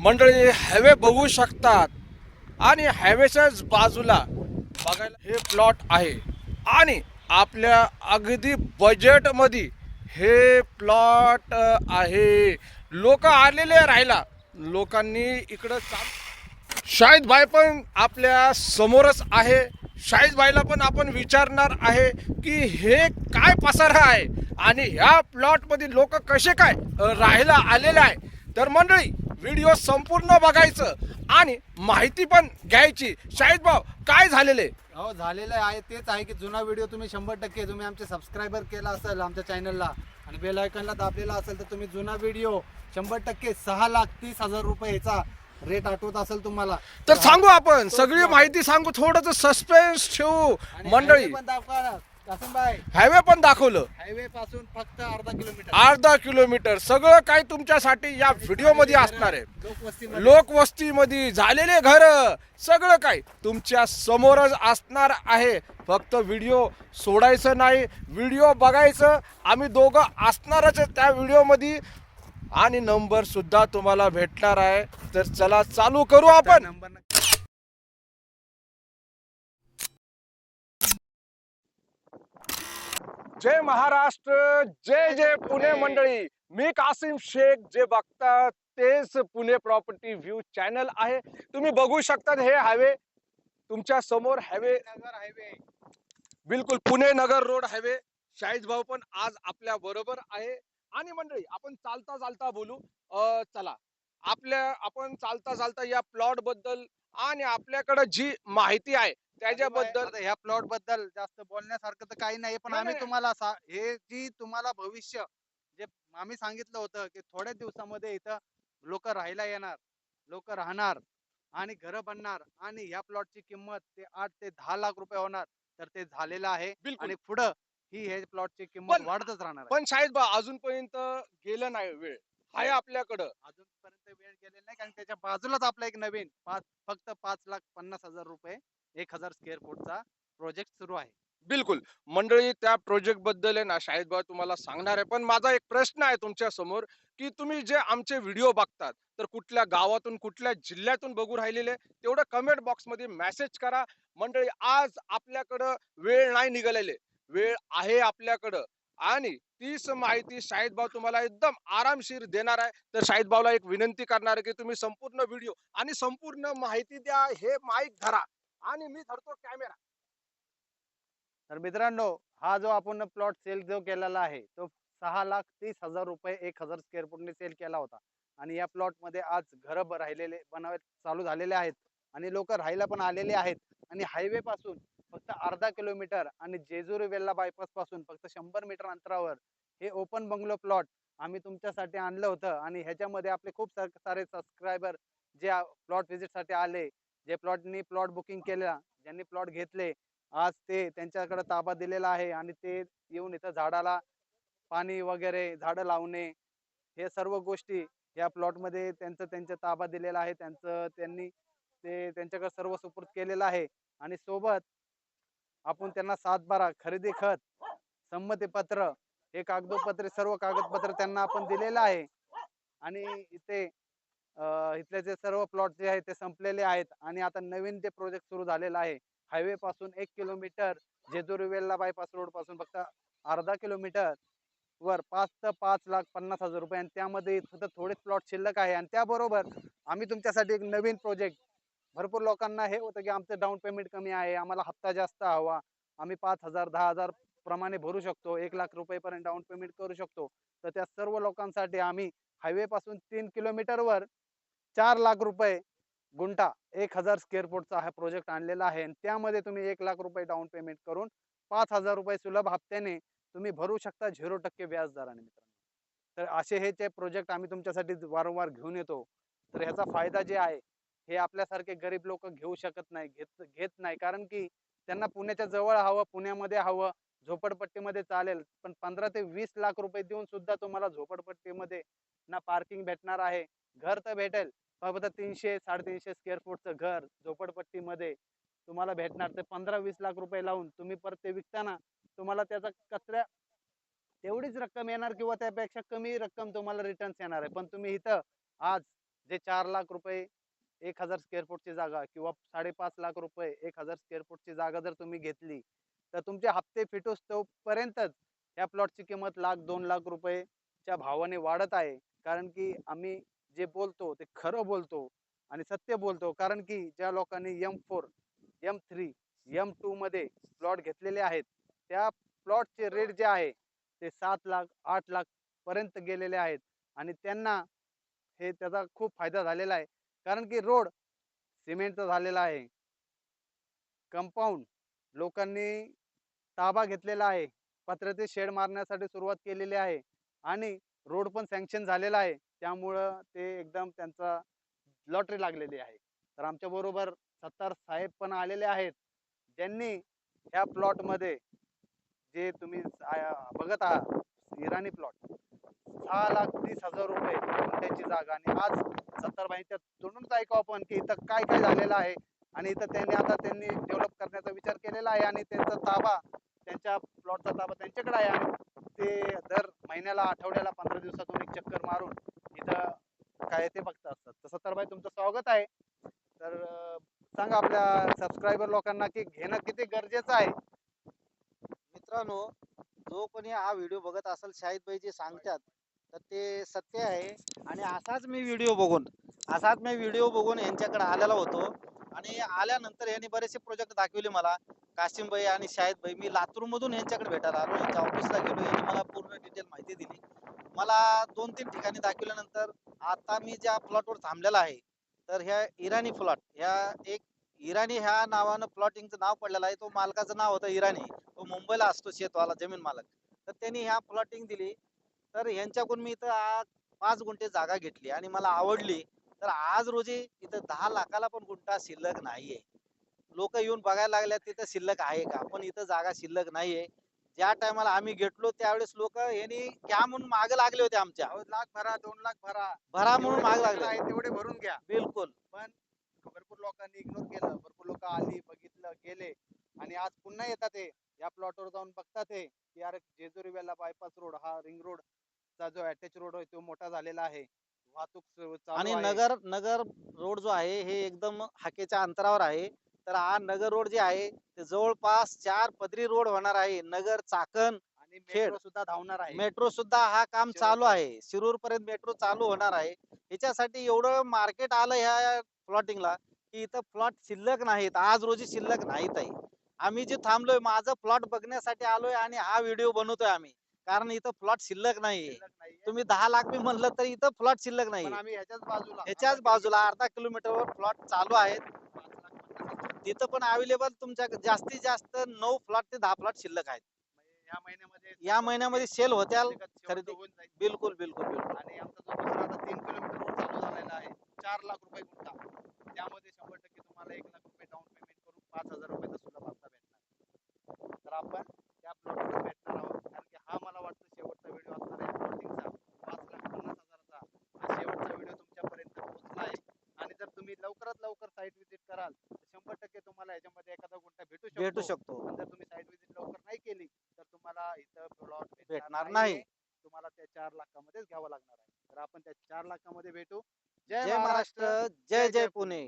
मंडळी हायवे बघू शकतात. आणि हायवेच्याच बाजूला बघायला हे प्लॉट आहे. आणि आपल्या अगदी बजेटमध्ये हे प्लॉट आहे. लोक आलेले राहिला लोकांनी इकडं चा शाहिद भाई पण आपल्या समोरच आहे. शाहिद भाईला पण आपण विचारणार आहे की हे काय पसारा आहे? आणि ह्या प्लॉटमध्ये लोक कसे काय राहायला आलेले आहे? तर मंडळी व्हिडिओ संपूर्ण बघायचं आणि माहिती पण घ्यायची. शाहिद भाऊ काय झालेले? हो झालेलं आहे तेच आहे की जुना व्हिडिओ तुम्ही शंभर टक्के तुम्ही आमचे सबस्क्रायबर केला असेल आमच्या चॅनलला आणि बेल आयकॉनला दाबलेला असेल तर तुम्ही जुना व्हिडिओ शंभर टक्के सहा लाख तीस हजार रुपयेचा रेट आठवत असेल तुम्हाला. तर सांगू आपण सगळी माहिती सांगू थोडंसं सस्पेन्स ठेवू मंडळी. पण दाखवा हायवे पण दाखवलं. हायवे पासून फक्त अर्धा किलोमीटर. अर्धा किलोमीटर. सगळं काही तुमच्यासाठी या व्हिडिओमध्ये असणार आहे. लोकवस्तीमध्ये. झालेले घर सगळं काही तुमच्या समोरच असणार आहे. फक्त व्हिडिओ सोडायचं नाही व्हिडिओ बघायचं. आम्ही दोघं असणारच आहे त्या व्हिडिओमध्ये. आणि नंबर सुद्धा तुम्हाला भेटणार आहे. तर चला चालू करू आपण. नंबर जय महाराष्ट्र जय जय पुणे मंडळी. मी कासिम शेख जे बघता तेच पुणे प्रॉपर्टी व्ह्यू चॅनल आहे. तुम्ही बघू शकतात हे हायवे. तुमच्यासमोर हायवे. नगर हायवे. बिलकुल पुणे नगर रोड हायवे. शाहीद भाऊ पण आज आपल्या बरोबर आहे. आणि मंडळी आपण चालता चालता बोलू. अं, चला. आपल्या आपण चालता चालता या प्लॉटबद्दल आणि आपल्याकडे जी माहिती आहे त्याच्याबद्दल ह्या प्लॉटबद्दल जास्त बोलण्यासारखं तर काही नाही पण आम्ही. तुम्हाला सा- हे जी तुम्हाला भविष्य जे आम्ही सांगितलं होतं की थोड्या दिवसामध्ये इथं लोक राहायला येणार लोक राहणार आणि घरं बनणार आणि ह्या प्लॉटची किंमत ते आठ ते दहा लाख रुपये होणार तर ते झालेलं आहे बिलकुल. आणि पुढं ही हे प्लॉटची किंमत पण- वाढतच राहणार आहे. पण शाहीद भाऊ अजूनपर्यंत गेलं नाही वेळ. आहे आपल्याकडं. अजूनपर्यंत वेळ गेलेला नाही कारण त्याच्या बाजूलाच आपला एक नवीन पाच फक्त पाच लाख पन्नास हजार रुपये एक हजार स्क्वेअर फूटचा प्रोजेक्ट सुरू आहे. बिलकुल. मंडळी त्या प्रोजेक्टबद्दल आहे ना शाहिद भाऊ तुम्हाला सांगणार आहे. पण माझा एक प्रश्न आहे तुमच्यासमोर की तुम्ही जे आमचे व्हिडिओ बघतात तर कुठल्या गावातून कुठल्या जिल्ह्यातून बघू राहिलेले तेवढं कमेंट बॉक्समध्ये मेसेज करा. मंडळी आज आपल्याकडं वेळ नाही निघालेले. वेळ आहे आपल्याकडं. आणि तीच माहिती शाहिद भाऊ तुम्हाला एकदम आरामशीर देणार आहे. तर शाहिद भाऊला एक विनंती करणार आहे की तुम्ही संपूर्ण व्हिडिओ आणि संपूर्ण माहिती द्या. हे माईक धरा. आणि मी धरतो कॅमेरा. तर मित्रांनो हा जो आपण प्लॉट सेल जो केलेला आहे तो सहा लाख तीस हजार रुपये एक हजार स्क्वेअर फूटने सेल केला होता. आणि या प्लॉटमध्ये आज घर राहिलेले बनव चालू झालेले आहेत. आणि लोक राहायला पण आलेले आहेत. आणि हायवे पासून फक्त अर्धा किलोमीटर आणि जेजुरी वेल्ला बायपासपासून फक्त शंभर मीटर अंतरावर हे ओपन बंगलो प्लॉट आम्ही तुमच्यासाठी आणलं होतं. आणि ह्याच्यामध्ये आपले खूप सारे सबस्क्रायबर जे प्लॉट व्हिजिटसाठी आले जे प्लॉटनी प्लॉट बुकिंग केला ज्यांनी प्लॉट घेतले आज ते त्यांच्याकडे ताबा दिलेला आहे आणि ते येऊन इथं झाडाला पाणी वगैरे झाडं लावणे हे सर्व गोष्टी या प्लॉटमध्ये त्यांचं त्यांचा ताबा दिलेला आहे. त्यांचं त्यांनी ते त्यांच्याकडे सर्व सुपूर्द केलेलं आहे. आणि सोबत आपण त्यांना सातबारा खरेदी खत संमतीपत्र हे कागदोपत्रे सर्व कागदपत्र त्यांना आपण दिलेलं आहे. आणि इथे इथले जे सर्व प्लॉट जे आहेत ते संपलेले आहेत आणि आता नवीन ते प्रोजेक्ट सुरू झालेला आहे हायवे पासून एक किलोमीटर जेजुरी वेल्ला बायपास रोडपासून फक्त अर्धा किलोमीटर वर पाच ते पाच लाख पन्नास हजार रुपये आणि त्यामध्ये फक्त थोडेच प्लॉट शिल्लक आहे आणि त्याबरोबर आम्ही तुमच्यासाठी एक नवीन प्रोजेक्ट भरपूर लोकांना हे होतं की आमचं डाऊन पेमेंट कमी आहे आम्हाला हप्ता जास्त हवा आम्ही पाच हजार दहा हजार प्रमाणे भरू शकतो एक लाख रुपयेपर्यंत डाऊन पेमेंट करू शकतो. तर त्या सर्व लोकांसाठी आम्ही हायवे पासून तीन किलोमीटरवर चार लाख रुपये गुंठा एक हजार स्क्वेअर फूटचा हा प्रोजेक्ट आणलेला आहे. आणि त्यामध्ये तुम्ही एक लाख रुपये डाऊन पेमेंट करून पाच हजार रुपये सुलभ हप्त्याने तुम्ही भरू शकता झिरो टक्के व्याज दराने मित्रांनो. तर असे हे जे प्रोजेक्ट आम्ही तुमच्यासाठी वारंवार घेऊन येतो. तर ह्याचा फायदा जे आहे हे आपल्यासारखे गरीब लोक घेऊ शकत नाही घेत घेत नाही. कारण की त्यांना पुण्याच्या जवळ हवं पुण्यामध्ये हवं झोपडपट्टीमध्ये चालेल. पण पंधरा ते वीस लाख रुपये देऊन सुद्धा तुम्हाला झोपडपट्टीमध्ये ना पार्किंग भेटणार आहे घर तर भेटेल. फक्त तीनशे साडेतीनशे स्क्वेअर फूटचं घर झोपडपट्टीमध्ये तुम्हाला भेटणार. ते पंधरा वीस लाख रुपये लावून तुम्ही परत ते विकताना तुम्हाला त्याचा कचऱ्या तेवढीच रक्कम येणार किंवा त्यापेक्षा कमी रक्कम तुम्हाला रिटर्न्स येणार आहे. पण तुम्ही इथं आज जे चार लाख रुपये एक हजार स्क्वेअर फूटची जागा किंवा साडेपाच लाख रुपये एक हजार स्क्वेअर फूटची जागा जर तुम्ही घेतली तर तुमचे हप्ते फिटूस तोपर्यंतच या प्लॉटची किंमत लाख दोन लाख रुपयेच्या भावाने वाढत आहे. कारण की आम्ही जे बोलतो ते खरं बोलतो आणि सत्य बोलतो. कारण की ज्या लोकांनी M four M three M two मध्ये प्लॉट घेतलेले आहेत त्या प्लॉटचे रेट जे आहे ते सात लाख आठ लाख पर्यंत गेलेले आहेत. आणि त्यांना हे त्याचा खूप फायदा झालेला आहे. कारण की रोड सिमेंटचा झालेला आहे. कंपाऊंड लोकांनी ताबा घेतलेला आहे. पत्र्याचे शेड मारण्यासाठी सुरुवात केलेली आहे. आणि रोड पण सँक्शन झालेला आहे. त्यामुळं ते एकदम त्यांचा लॉटरी लागलेली आहे. तर आमच्या बरोबर सत्तार साहेब पण आलेले आहेत. ज्यांनी ह्या प्लॉटमध्ये जे तुम्ही बघत आहात इराणी प्लॉट सहा लाख तीस हजार रुपये त्याची जागा. आणि आज सत्तारबाईंच्या तोंडूनच ऐकू आपण की इथं काय काय झालेलं आहे. आणि इथं त्यांनी आता त्यांनी डेव्हलप करण्याचा विचार केलेला आहे आणि त्यांचा ताबा त्यांच्या प्लॉटचा ताबा त्यांच्याकडे आहे. आणि ते दर महिन्याला आठवड्याला पंधरा दिवसातून एक चक्कर मारून इथं काय ते बघत असतात. तर सत्तारबाई तुमचं स्वागत आहे. तर सांगा आपल्या सबस्क्रायबर लोकांना की घेणं किती गरजेचं आहे? मित्रांनो जो कोणी हा व्हिडिओ बघत असेल शाहिद भाई जे सांगतात तर ते सत्य आहे. आणि असाच मी व्हिडिओ बघून असाच मी व्हिडिओ बघून यांच्याकडे आलेला होतो. आणि आल्यानंतर यांनी बरेचसे प्रोजेक्ट दाखवले मला. काशिम भाई आणि शाहिद भाई मी लातूरमधून यांच्याकडे भेटायला आलो. यांच्या ऑफिसला गेलो. यांनी मला पूर्ण डिटेल माहिती दिली. मला दोन तीन ठिकाणी दाखवल्यानंतर आता मी ज्या प्लॉटवर थांबलेला आहे तर ह्या इराणी प्लॉट ह्या एक इराणी ह्या नावानं प्लॉटिंगचं नाव पडलेलं आहे. तो मालकाचं नाव होतं इराणी. तो मुंबईला असतो शेतवाला जमीन मालक. तर त्यांनी ह्या प्लॉटिंग दिली. तर यांच्याकडून मी इथं आज पाच गुंठे जागा घेतली आणि मला आवडली. तर आज रोजी इथं दहा लाखाला पण गुंठा शिल्लक नाहीये. लोक येऊन बघायला लागल्या तिथं शिल्लक आहे का? पण इथं जागा शिल्लक नाहीये. ज्या टायमाला आम्ही घेतलो त्यावेळेस लोक यांनी क्या म्हणून मागे लागले होते आमच्या. अहो, लाख भरा दोन लाख भरा. भरा म्हणून मागे लागले आहे तेवढे भरून घ्या. बिलकुल. भरपूर लोकांनी इग्नोर केलं. भरपूर लोक आली बघितलं गेले. आणि आज पुन्हा येतात ते या प्लॉटवर जाऊन बघतात ते की यार जेजुरी वेला बायपास रोड हा रिंग रोड चा जो अटॅच रोड आहे तो मोठा झालेला आहे. वाहतूक सु- चालू आणि आहे. नगर नगर रोड जो आहे हे एकदम हाकेच्या अंतरावर आहे. तर हा नगर रोड जे आहे ते जवळपास चार पदरी रोड होणार आहे. नगर चाकण आणि खेड. मेट्रो सुद्धा धावणार आहे. मेट्रो सुद्धा हा काम चालू. आहे. शिरूर पर्यंत मेट्रो चालू होणार आहे. याच्यासाठी एवढं मार्केट आलं ह्या प्लॉटिंगला की इथं प्लॉट शिल्लक नाहीत. आज रोजी शिल्लक नाहीत आहे. आम्ही जे थांबलोय माझं प्लॉट बघण्यासाठी आलोय आणि हा व्हिडिओ बनवतोय आम्ही. कारण इथं प्लॉट शिल्लक शिल्लक नाहीये. तुम्ही दहा लाख मी म्हणलं तर इथं प्लॉट शिल्लक नाही पण आम्ही ह्याच्याच बाजूला. ह्याच्याच अर्धा बाजूला अर्धा किलोमीटरवर प्लॉट चालू आहेत किलोमीटर, पाच लाख पन्नास हजार. तिथं पण अवेलेबल तुमच्या जास्तीत जास्त नऊ प्लॉट ते दहा प्लॉट शिल्लक आहेत या महिन्यामध्ये या महिन्यामध्ये सेल होत्याल शेवटचं खरेदी. होऊन जाईल. बिलकुल बिलकुल बिलकुल आणि आमचा जो दुसरा आता तीन किलोमीटर रोड चालू झालेला आहे चार लाख रुपये गुंठा त्यामध्ये शंभर टक्के तुम्हाला एक लाख रुपये डाऊन पेमेंट करून पाच हजार रुपयाचा सुलभ हप्ता भेटणार तर आपण त्या प्लॉटवर भेटणार आहोत कारण की हा मला वाटतं शेवटचा व्हिडिओ असणार आहे प्लॉटिंगचा पाच लाख पन्नास हजाराचा हा शेवटचा व्हिडिओ तुमच्यापर्यंत पोहोचला आहे आणि जर तुम्ही लवकरात लवकर साईट व्हिजिट कराल तर शंभर टक्के तुम्हाला याच्यामध्ये एखादा गुंठा भेटू शकतो. भेटू शकतो जर तुम्ही साईट व्हिजिट लवकर नाही केली तर तुम्हाला इथं प्लॉट भेटणार नाही. तुम्हाला त्या चार लाखामध्येच घ्यावं लागणार आहे. तर आपण त्या चार लाखामध्ये भेटू. जय महाराष्ट्र जय जय पुणे.